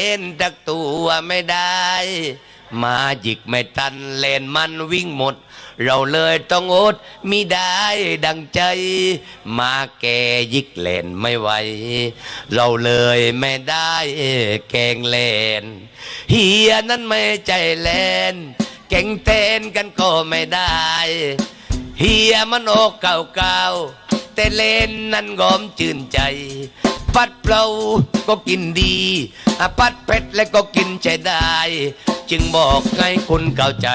เอ็นตักตัวไม่ได้ มาหยิกไม่ทันเล่นมันวิ่งหมด เราเลยต้องอดมิได้ดังใจ มาแกยิกเล่นไม่ไหว เราเลยไม่ได้แกงเล่นเฮียนั้นไม่ใจเล่นแก่งเต้นกันก็ไม่ได้ เฮียมันโอกเก่าๆแต่เล่นนั้นงอมชื่นใจ ปัดเปล่าก็กินดีปัดเผ็ดแล้วก็กินใช้ได้ จึงบอกให้คุณเข้าใจ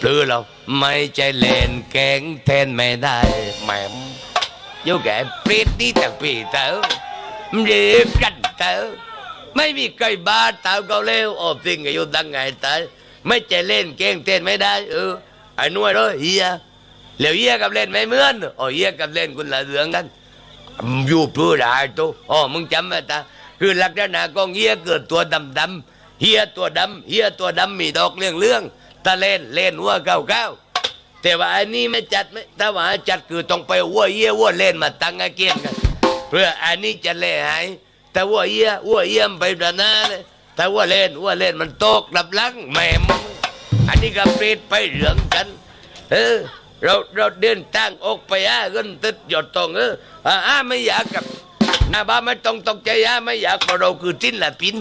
หรือเราไม่ใจเล่นแกงแทนไม่ได้แหมโยแกเปรตนี่แต่ปีเต๋อเรียกกันเต๋อไม่มีใครบ้าเต๋อเขาเร็วออกสิ่งอยู่ตั้งไงเต๋อไม่ใจเล่นแกงแทนไม่ได้เออไอ้หน่วยเลยเฮียแล้วเฮียกับเล่นไม่เหมือนอ๋อเฮียกับเล่นคนละเรื่องกัน อยู่เพื่อได้ตัวอ๋อมึงจำไว้ตาคือลักษณะของเฮียเกิดตัวดำดำเฮียตัวดำเฮียตัวดำมีดอกเรื่องเรื่องๆถ้าเล่นเล่นหัวเก้าเก้าแต่ว่าอันนี้ไม่จัดไม่ถ้าว่าจัดคือต้องไปหัวเฮียหัวเล่นมาตั้งอาเกียนกัน เพื่ออันนี้จะเล่หายแต่หัวเฮียหัวเฮียมนไปประนาเลยแต่หัวเล่นหัวเล่นมันโตกดับหลังแม่มอันนี้ก็เปรตไปเหลืองกัน เออ เราเราเดินทางอกไปอาเงินติดหยดตรงเอออ่าไม่อยากกับหน้าบ้าไม่ต้องตกใจอาไม่อยากเพราะเราคือทิ้นละปิน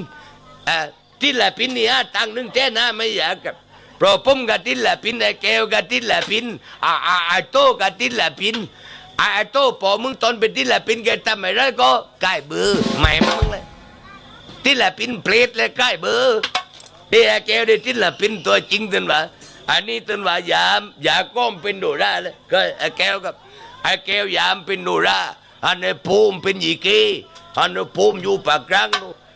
อ่าทิ้นละปินนี่อาตังหนึงแท้นะไม่อยากกับเพราะผมกับทิ้นละปินไอ้แก้วกับทิ้นละปินอ่าอ่าไอ้โตกับทิ้นละปินอ่าไอ้โตพอมึงตอนเป็นทิ้นละปินแกทำอะไรก็กล้เบือใหม่มึงเลยทิ้นละปินเปรตเลยกล้เบือพี่ไอแก้วได้ที่ละเป็นตัวจริงตันว่า อันนี้ตันว่ายามยาก้มเป็นโดราเลยก็ไอ้แก้วกับไอ้แก้วยามเป็นโดราอันนี้ภูมิเป็นยีกีอันนี้ภูมิอยู่ปากกลาง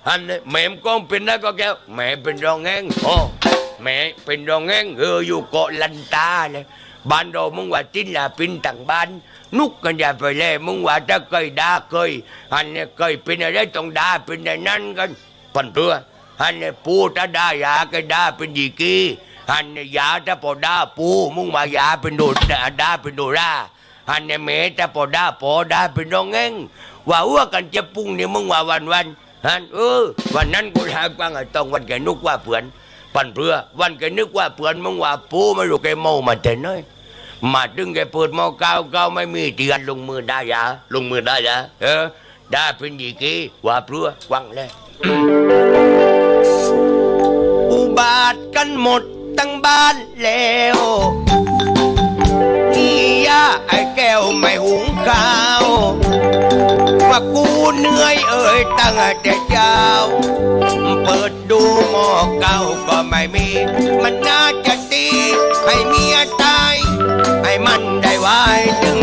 อันนี้แม่มก้มเป็นนักก็แก้วแม่เป็นรองแงงโอ้แม่เป็นรองแงงเอออยู่เกาะลันตาเลยบ้านเรามึงว่าจินละเป็นต่างบ้านนุกกันอย่าไปเลยมึงว่าถ้าเคยด่าเคยอันนี้เคยเป็นอะไรต้องด่าเป็นอย่างนั้นกันปันเพื่อฮันเนี่ยปูถ้าด่ายาก็ด่าเป็นยีกี ฮันเนี่ยยาถ้าพอด่าปูมึงมายาเป็นโดดด่าเป็นโดราฮันเนี่ยเมถ้าพอด่าพอด่าเป็นดองเงงว่าอ้วกันจะปุ้งเนี่ยมึงว่าวันวันฮันเออวันนั้นกูถามฟังไอ้ต้องวันแกนึกว่าเผื่อนปันเพื่อวันแกนึกว่าเผื่อนมึงว่าปูไม่รู้แกเมามาแต่น้อยมาดึงแกเปิดมาเก้าเก้าไม่มีเตียนลงมือได้ยาลงมือได้ยาเออด่าเป็นยีกีว่าเพื่อวังเลยอุบาทกันหมด ตั้งบ้านแล้วนี่ยาไอ้แก้วไม่หุงข้าวว่ากูเหนื่อยเอ่ยตั้งแต่เช้า เปิดดูหม้อเก่าก็ไม่มี มันน่าจะดีให้เมียตายให้มันได้ไว้ถึง